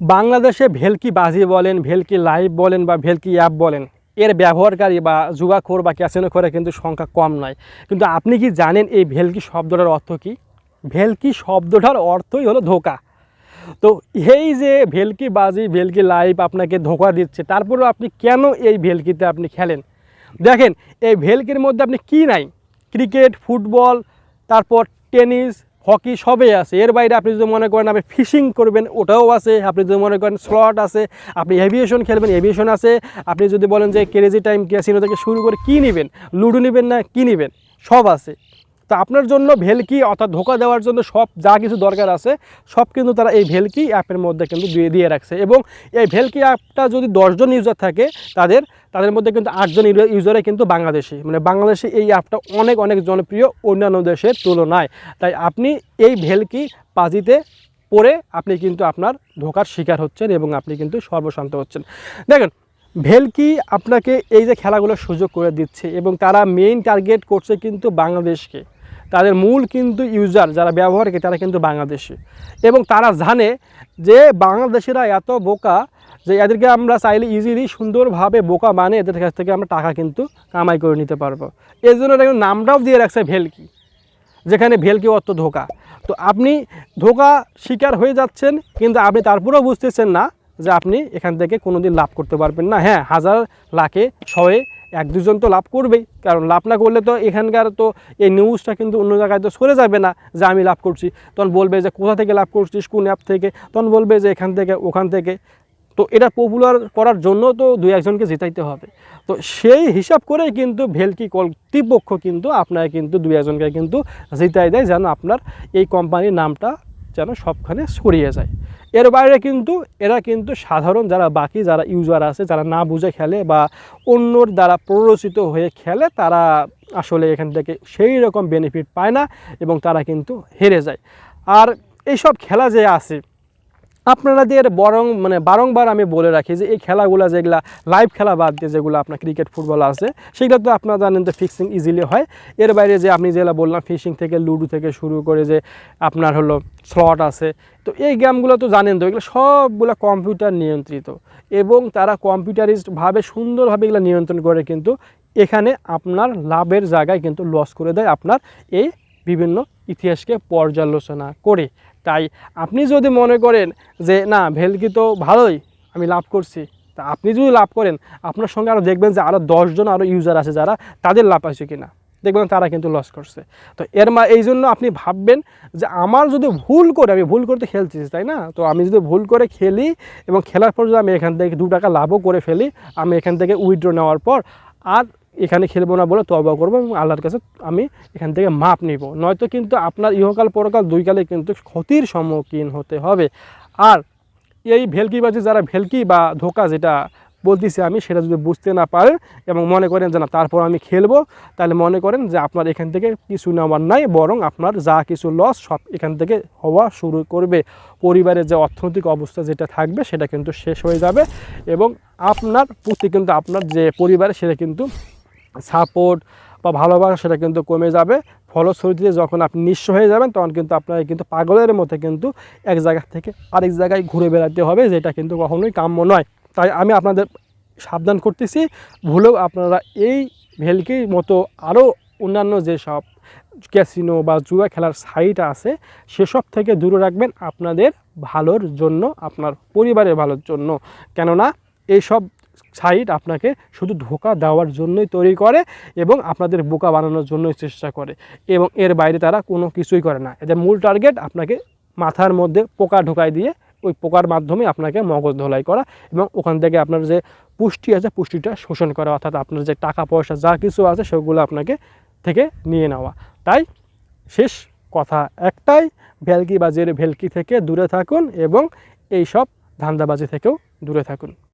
বাংলাদেশে ভেলকি বাজি বলেন, ভেলকি লাইভ বলেন বা ভেলকি অ্যাপ বলেন, এর ব্যবহারকারী বা জুগাখোর বা ক্যাসিনো করে কিন্তু সংখ্যা কম নয়। কিন্তু আপনি কি জানেন এই ভেলকি শব্দটার অর্থ কি? ভেলকি শব্দটার অর্থই হলো ধোকা। তো এই যে ভেলকি বাজি, ভেলকি লাইভ আপনাকে ধোকা দিচ্ছে, তারপরেও আপনি কেন এই ভেলকিতে আপনি খেলেন? দেখেন, এই ভেলকির মধ্যে আপনি কি নাই? ক্রিকেট, ফুটবল, তারপর টেনিস হকি সবই আছে। এর বাইরে আপনি যদি মনে করেন আপনি ফিশিং করবেন, ওটাও আছে। আপনি যদি মনে করেন স্লট আছে, আপনি এভিয়েশন খেলবেন, এভিয়েশন আছে। আপনি যদি বলেন যে ক্রেজি টাইম ক্যাসিনো থেকে শুরু করে কী নেবেন, লুডো নেবেন না, কী নেবেন, সব আছে। তো আপনার জন্য ভেলকি অর্থাৎ ধোকা দেওয়ার জন্য সব যা কিছু দরকার আছে, সব কিন্তু তারা এই ভেলকি অ্যাপের মধ্যে কিন্তু দিয়ে দিয়ে রাখছে। এবং এই ভেলকি অ্যাপটা যদি দশজন ইউজার থাকে, তাদের তাদের মধ্যে কিন্তু আটজন ইউজারে কিন্তু বাংলাদেশি। মানে বাংলাদেশে এই অ্যাপটা অনেক অনেক জনপ্রিয় অন্যান্য দেশের তুলনায়। তাই আপনি এই ভেলকি পাজিতে পরে আপনি কিন্তু আপনার ধোকার শিকার হচ্ছেন এবং আপনি কিন্তু সর্বশান্ত হচ্ছেন। দেখেন, ভেলকি আপনাকে এই যে খেলাগুলোর সুযোগ করে দিচ্ছে এবং তারা মেইন টার্গেট করছে কিন্তু বাংলাদেশকে। তাদের মূল কিন্তু ইউজার যারা ব্যবহারকে তারা কিন্তু বাংলাদেশি। এবং তারা জানে যে বাংলাদেশিরা এত বোকা যে এদেরকে আমরা চাইলে ইজিলি সুন্দরভাবে বোকা মানে এদের কাছ থেকে আমরা টাকা কিন্তু কামাই করে নিতে পারব। এই জন্য এরা কিন্তু নামটাও দিয়ে রাখছে ভেলকি, যেখানে ভেলকি অর্থ ধোকা। তো আপনি ধোকা শিকার হয়ে যাচ্ছেন, কিন্তু আপনি তারপরেও বুঝতেছেন না যে আপনি এখান থেকে কোনো দিন লাভ করতে পারবেন না। হ্যাঁ হাজার, লাখে শয়ে এক দুজন তো লাভ করবেই। কারণ লাভ না করলে তো এখানকার তো এই নিউজটা কিন্তু অন্য জায়গায় তো সরে যাবে না যে আমি লাভ করছি। তখন বলবে যে কোথা থেকে লাভ করছিস, কোন অ্যাপ থেকে? তখন বলবে যে এখান থেকে, ওখান থেকে। তো এটা পপুলার করার জন্য তো দুই একজনকে জিতাইতে হবে। তো সেই হিসাব করেই কিন্তু ভেলকি কর্তৃপক্ষ কিন্তু আপনার কিন্তু দুই একজনকে কিন্তু জিতাই দেয় যেন আপনার এই কোম্পানির নামটা যেন সবখানে ছড়িয়ে যায়। এর বাইরে কিন্তু, এরা কিন্তু সাধারণ যারা বাকি যারা ইউজার আছে, যারা না বুঝে খেলে বা অন্যর দ্বারা প্ররোচিত হয়ে খেলে, তারা আসলে এখান থেকে সেই রকম বেনিফিট পায় না এবং তারা কিন্তু হেরে যায়। আর এইসব খেলা যে আছে আপনাদের বরং মানে বারংবার আমি বলে রাখি যে এই খেলাগুলো যেগুলা লাইভ খেলা বাদ দিয়ে যেগুলো আপনার ক্রিকেট ফুটবল আছে, সেগুলো তো আপনারা জানেন যে ফিক্সিং ইজিলি হয়। এর বাইরে যে আপনি যেগুলো বললাম ফিশিং থেকে, লুডো থেকে শুরু করে যে আপনার হলো স্লট আছে, তো এই গেমগুলো তো জানেন তো, এগুলো সবগুলো কম্পিউটার নিয়ন্ত্রিত এবং তারা কম্পিউটারিস্টভাবে সুন্দরভাবে এগুলো নিয়ন্ত্রণ করে কিন্তু এখানে আপনার লাভের জায়গায় কিন্তু লস করে দেয় আপনার এই বিভিন্ন ইতিহাসকে পর্যালোচনা করে। তাই আপনি যদি মনে করেন যে, না, ভেলকি তো ভালোই, আমি লাভ করছি। তা আপনি যদি লাভ করেন, আপনার সঙ্গে আরও দেখবেন যে আরও দশজন আরও ইউজার আছে যারা তাদের লাভ আছে কিনা। দেখবেন তারা কিন্তু লস করছে। তো এর মা, এই জন্য আপনি ভাববেন যে, আমার যদি ভুল করে, আমি ভুল করতে খেলছি তাই না? তো আমি যদি ভুল করে খেলি এবং খেলার পর যদি আমি এখান থেকে দু টাকা লাভও করে ফেলি, আমি এখান থেকে উইথড্র নেওয়ার পর, আর এখানে খেলব না বলে তবা করব এবং আল্লাহর কাছে আমি এখান থেকে মাপ নিব। নয়তো কিন্তু আপনার ইহকাল, পরকাল দুই কালে কিন্তু ক্ষতির সম্মুখীন হতে হবে। আর এই ভেলকিবাজি যারা ভেলকি বা ধোকা যেটা বলতেছি আমি, সেটা যদি বুঝতে না পারেন এবং মনে করেন যে না, তারপর আমি খেলব, তাহলে মনে করেন যে আপনার এখান থেকে কিছু নেওয়ার নাই, বরং আপনার যা কিছু লস সব এখান থেকে হওয়া শুরু করবে। পরিবারের যে অর্থনৈতিক অবস্থা যেটা থাকবে, সেটা কিন্তু শেষ হয়ে যাবে এবং আপনার প্রতি কিন্তু আপনার যে পরিবারে, সেটা কিন্তু সাপোর্ট বা ভালোবাসা সেটা কিন্তু কমে যাবে। ফলশ্রুতিতে যখন আপনি নিঃস্ব হয়ে যাবেন, তখন কিন্তু আপনাকে কিন্তু পাগলের মধ্যে কিন্তু এক জায়গা থেকে আরেক জায়গায় ঘুরে বেড়াতে হবে, যেটা কিন্তু কখনোই কাম্য নয়। তাই আমি আপনাদের সাবধান করতেছি, ভুলেও আপনারা এই ভেলকির মতো আরও অন্যান্য যেসব ক্যাসিনো বা জুয়া খেলার সাইট আছে, সেসব থেকে দূরে রাখবেন আপনাদের ভালোর জন্য, আপনার পরিবারের ভালোর জন্য। কেননা এইসব সাইট আপনাকে শুধু ধোকা দেওয়ার জন্যই তৈরি করে এবং আপনাদের বোকা বানানোর জন্যই চেষ্টা করে এবং এর বাইরে তারা কোনো কিছুই করে না। এদের মূল টার্গেট আপনাকে মাথার মধ্যে পোকা ঢোকাই দিয়ে ওই পোকার মাধ্যমে আপনাকে মগজ ধোলাই করা এবং ওখান থেকে আপনার যে পুষ্টি আছে, পুষ্টিটা শোষণ করা, অর্থাৎ আপনার যে টাকা পয়সা যা কিছু আছে সেগুলো আপনাকে থেকে নিয়ে নেওয়া। তাই শেষ কথা একটাই, ভেলকি বাজের ভেলকি থেকে দূরে থাকুন এবং এই সব ধান্দাবাজি থেকেও দূরে থাকুন।